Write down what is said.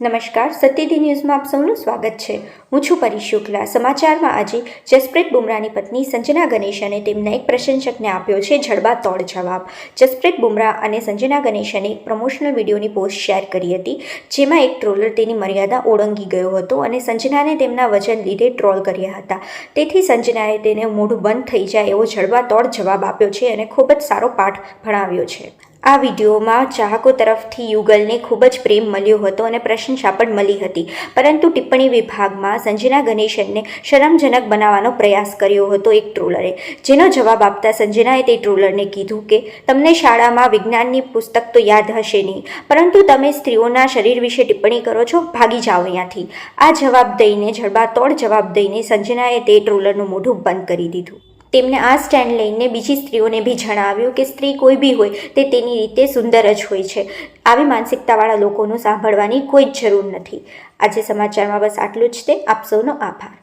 નમસ્કાર, સત્યદી ન્યૂઝમાં આપ સૌનું સ્વાગત છે. હું છું પરી શુક્લા. સમાચારમાં આજે જસપ્રીત બુમરાની પત્ની સંજના ગણેશને તેમના એક પ્રશંસકને આપ્યો છે જડબાતોડ જવાબ. જસપ્રીત બુમરાહ અને સંજના ગણેશને એક પ્રમોશનલ વિડીયોની પોસ્ટ શેર કરી હતી, જેમાં એક ટ્રોલર તેની મર્યાદા ઓળંગી ગયો હતો અને સંજનાને તેમના વજન લીધે ટ્રોલ કર્યા હતા. તેથી સંજનાએ તેને મોઢું બંધ થઈ જાય એવો જડબાતોડ જવાબ આપ્યો છે અને ખૂબ જ સારો પાઠ ભણાવ્યો છે. આ વિડીયોમાં ચાહકો તરફથી યુગલને ખૂબ જ પ્રેમ મળ્યો હતો અને પ્રશંસા પણ મળી હતી. પરંતુ ટિપ્પણી વિભાગમાં સંજના ગણેશનને શરમજનક બનાવવાનો પ્રયાસ કર્યો હતો એક ટ્રોલરે, જેનો જવાબ આપતા સંજનાએ તે ટ્રોલરને કીધું કે, તમને શાળામાં વિજ્ઞાનની પુસ્તક તો યાદ હશે નહીં, પરંતુ તમે સ્ત્રીઓના શરીર વિશે ટિપ્પણી કરો છો, ભાગી જાઓ અહીંયાથી. આ જવાબ દઈને જડબાતોડ જવાબ દઈને સંજનાએ તે ટ્રોલરનું મોઢું બંધ કરી દીધું. તેમણે આ સ્ટેન્ડ લઈને બીજી સ્ત્રીઓને બી જણાવ્યું કે સ્ત્રી કોઈ બી હોય તે તેની રીતે સુંદર જ હોય છે. આવી માનસિકતાવાળા લોકોનું સાંભળવાની કોઈ જ જરૂર નથી. આજે સમાચારમાં બસ આટલું જ તે. આપ સૌનો આભાર.